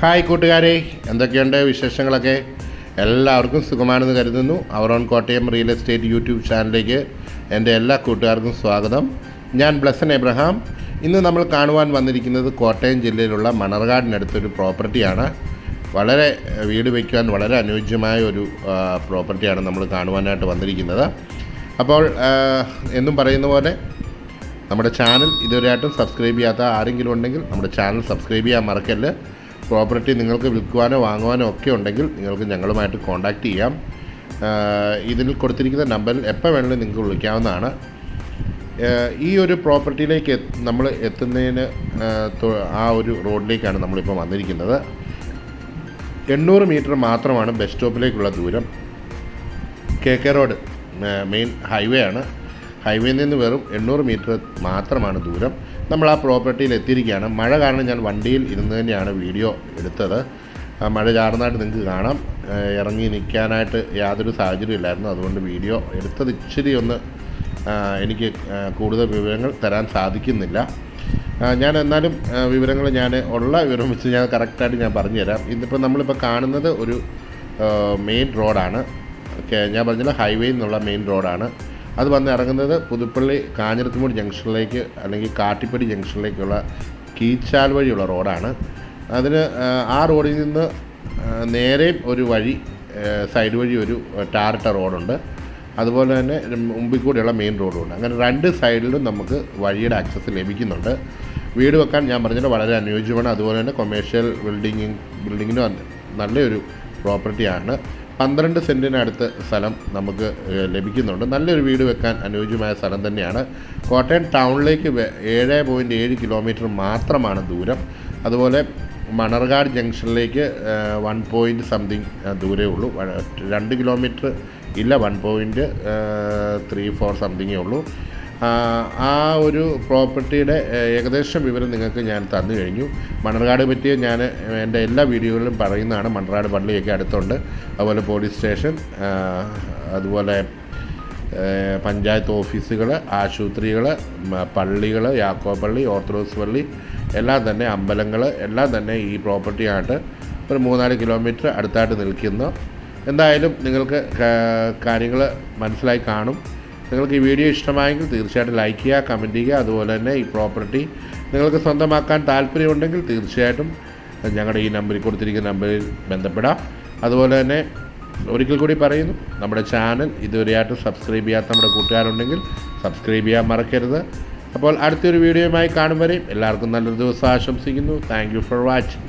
Hi കൂട്ടുകാരെ എന്തൊക്കെയുണ്ട് വിശേഷങ്ങളൊക്കെ? എല്ലാവർക്കും സുഖമാണെന്ന് കരുതുന്നു. Our own Kottayam real estate YouTube ചാനലിലേക്ക് എന്റെ എല്ലാ കൂട്ടുകാർക്കും സ്വാഗതം. ഞാൻ ബ്ലസൻ എബ്രഹാം. ഇന്ന് നമ്മൾ കാണുവാൻ വന്നിരിക്കുന്നത് കോട്ടയം ജില്ലയിലുള്ള മണർകാടിനടുത്തൊരു പ്രോപ്പർട്ടിയാണ്. വളരെ വീട് വയ്ക്കുവാൻ വളരെ അനുയോജ്യമായ ഒരു പ്രോപ്പർട്ടിയാണ് നമ്മൾ കാണുവാനായിട്ട് വന്നിരിക്കുന്നത്. അപ്പോൾ എന്നും പറയുന്ന പോലെ നമ്മുടെ ചാനൽ ഇതുവരെയായിട്ടും സബ്സ്ക്രൈബ് ചെയ്യാത്ത ആരെങ്കിലും ഉണ്ടെങ്കിൽ നമ്മുടെ ചാനൽ സബ്സ്ക്രൈബ് ചെയ്യാൻ മറക്കല്ല്. പ്രോപ്പർട്ടി നിങ്ങൾക്ക് വിൽക്കുവാനോ വാങ്ങുവാനോ ഒക്കെ ഉണ്ടെങ്കിൽ നിങ്ങൾക്ക് ഞങ്ങളുമായിട്ട് കോൺടാക്റ്റ് ചെയ്യാം. ഇതിൽ കൊടുത്തിരിക്കുന്ന നമ്പറിൽ എപ്പോൾ വേണമെങ്കിലും നിങ്ങൾക്ക് വിളിക്കാവുന്നതാണ്. ഈ ഒരു പ്രോപ്പർട്ടിയിലേക്ക് നമ്മൾ എത്തുന്നതിന് ആ ഒരു റോഡിലേക്കാണ് നമ്മളിപ്പോൾ വന്നിരിക്കുന്നത്. എണ്ണൂറ് മീറ്റർ മാത്രമാണ് ബസ് സ്റ്റോപ്പിലേക്കുള്ള ദൂരം. K K road main highway ആണ് ഹൈവേയിൽ നിന്ന് വെറും എണ്ണൂറ് മീറ്റർ മാത്രമാണ് ദൂരം. നമ്മൾ ആ പ്രോപ്പർട്ടിയിൽ എത്തിയിരിക്കുകയാണ് മഴ കാരണം ഞാൻ വണ്ടിയിൽ ഇരുന്ന് തന്നെയാണ് വീഡിയോ എടുത്തത്. ആ മഴ ചാടുന്നതായിട്ട് നിങ്ങൾക്ക് കാണാം. ഇറങ്ങി നിൽക്കാനായിട്ട് യാതൊരു സാഹചര്യം ഇല്ലായിരുന്നു. അതുകൊണ്ട് വീഡിയോ എടുത്തത് ഇച്ചിരി ഒന്ന് എനിക്ക് കൂടുതൽ വിവരങ്ങൾ തരാൻ സാധിക്കുന്നില്ല. ഞാൻ എന്നാലും വിവരങ്ങൾ ഞാൻ ഉള്ള വിവരം വെച്ച് ഞാൻ കറക്റ്റായിട്ട് ഞാൻ പറഞ്ഞുതരാം. ഇന്നിപ്പോൾ നമ്മളിപ്പോൾ കാണുന്നത് ഒരു മെയിൻ റോഡാണ്. ഞാൻ പറഞ്ഞില്ല ഹൈവേയിൽ നിന്നുള്ള മെയിൻ റോഡാണ്. അത് വന്ന് ഇറങ്ങുന്നത് പുതുപ്പള്ളി കാഞ്ഞിരത്തുമൂട് ജംഗ്ഷനിലേക്ക് അല്ലെങ്കിൽ കാട്ടിപ്പടി ജംഗ്ഷനിലേക്കുള്ള കീച്ചാൽ വഴിയുള്ള റോഡാണ്. അതിന് ആ, റോഡിൽ നിന്ന് നേരെ ഒരു വഴി സൈഡ് വഴി ഒരു ടാറിട്ട റോഡുണ്ട്. അതുപോലെ തന്നെ മുമ്പിൽ കൂടെയുള്ള മെയിൻ റോഡുണ്ട്. അങ്ങനെ രണ്ട് സൈഡിലും നമുക്ക് വഴിയുടെ ആക്സസ് ലഭിക്കുന്നുണ്ട്. വീട് വെക്കാൻ ഞാൻ പറഞ്ഞത് വളരെ അനുയോജ്യമാണ്. അതുപോലെ തന്നെ കൊമേഴ്ഷ്യൽ ബിൽഡിങ്ങിങ് ബിൽഡിങ്ങിനും നല്ലൊരു പ്രോപ്പർട്ടിയാണ് പന്ത്രണ്ട് സെന്റിനടുത്ത് സ്ഥലം നമുക്ക് ലഭിക്കുന്നുണ്ട്. നല്ലൊരു വീട് വെക്കാൻ അനുയോജ്യമായ സ്ഥലം തന്നെയാണ്. കോട്ടയം ടൗണിലേക്ക് ഏഴ് പോയിന്റ് ഏഴ് കിലോമീറ്റർ മാത്രമാണ് ദൂരം. അതുപോലെ മണർകാട് ജംഗ്ഷനിലേക്ക് വൺ പോയിന്റ് സംതിങ് ദൂരേ ഉള്ളൂ. രണ്ട് കിലോമീറ്റർ ഇല്ല വൺ പോയിന്റ് ത്രീ ഫോർ സംതിങ്ങേ ഉള്ളൂ. ആ, ഒരു പ്രോപ്പർട്ടിയുടെ ഏകദേശം വിവരം നിങ്ങൾക്ക് ഞാൻ തന്നു കഴിഞ്ഞു. മണർകാട് പറ്റിയ ഞാൻ എന്റെ എല്ലാ വീഡിയോകളിലും പറയുന്നതാണ്. മണർകാട് പള്ളിയൊക്കെ അടുത്തുണ്ട്. അതുപോലെ പോലീസ് സ്റ്റേഷൻ അതുപോലെ പഞ്ചായത്ത് ഓഫീസുകൾ ആശുപത്രികൾ പള്ളികൾ യാക്കോ പള്ളി ഓർത്തഡോക്സ് പള്ളി എല്ലാം തന്നെ അമ്പലങ്ങൾ എല്ലാം തന്നെ ഈ പ്രോപ്പർട്ടിയായിട്ട് ഒരു മൂന്നാൽ കിലോമീറ്റർ അടുത്തായിട്ട് നിൽക്കുന്നു. എന്തായാലും നിങ്ങൾക്ക് കാര്യങ്ങൾ മനസ്സിലായി കാണും. നിങ്ങൾക്ക് ഈ വീഡിയോ ഇഷ്ടമായെങ്കിൽ തീർച്ചയായിട്ടും ലൈക്ക് ചെയ്യുക കമന്റ് ചെയ്യുക അതുപോലെ തന്നെ ഈ പ്രോപ്പർട്ടി നിങ്ങൾക്ക് സ്വന്തമാക്കാൻ താല്പര്യമുണ്ടെങ്കിൽ തീർച്ചയായിട്ടും ഞങ്ങളുടെ ഈ നമ്പറിൽ കൊടുത്തിരിക്കുന്ന നമ്പറിൽ ബന്ധപ്പെടാം. അതുപോലെ തന്നെ ഒരിക്കൽ കൂടി പറയുന്നു നമ്മുടെ ചാനൽ ഇതുവരെയായിട്ടും സബ്സ്ക്രൈബ് ചെയ്യാത്ത നമ്മുടെ കൂട്ടുകാരുണ്ടെങ്കിൽ സബ്സ്ക്രൈബ് ചെയ്യാൻ മറക്കരുത്. അപ്പോൾ അടുത്തൊരു വീഡിയോയുമായി കാണും വരെയും എല്ലാവർക്കും നല്ലൊരു ദിവസം ആശംസിക്കുന്നു. Thank for watching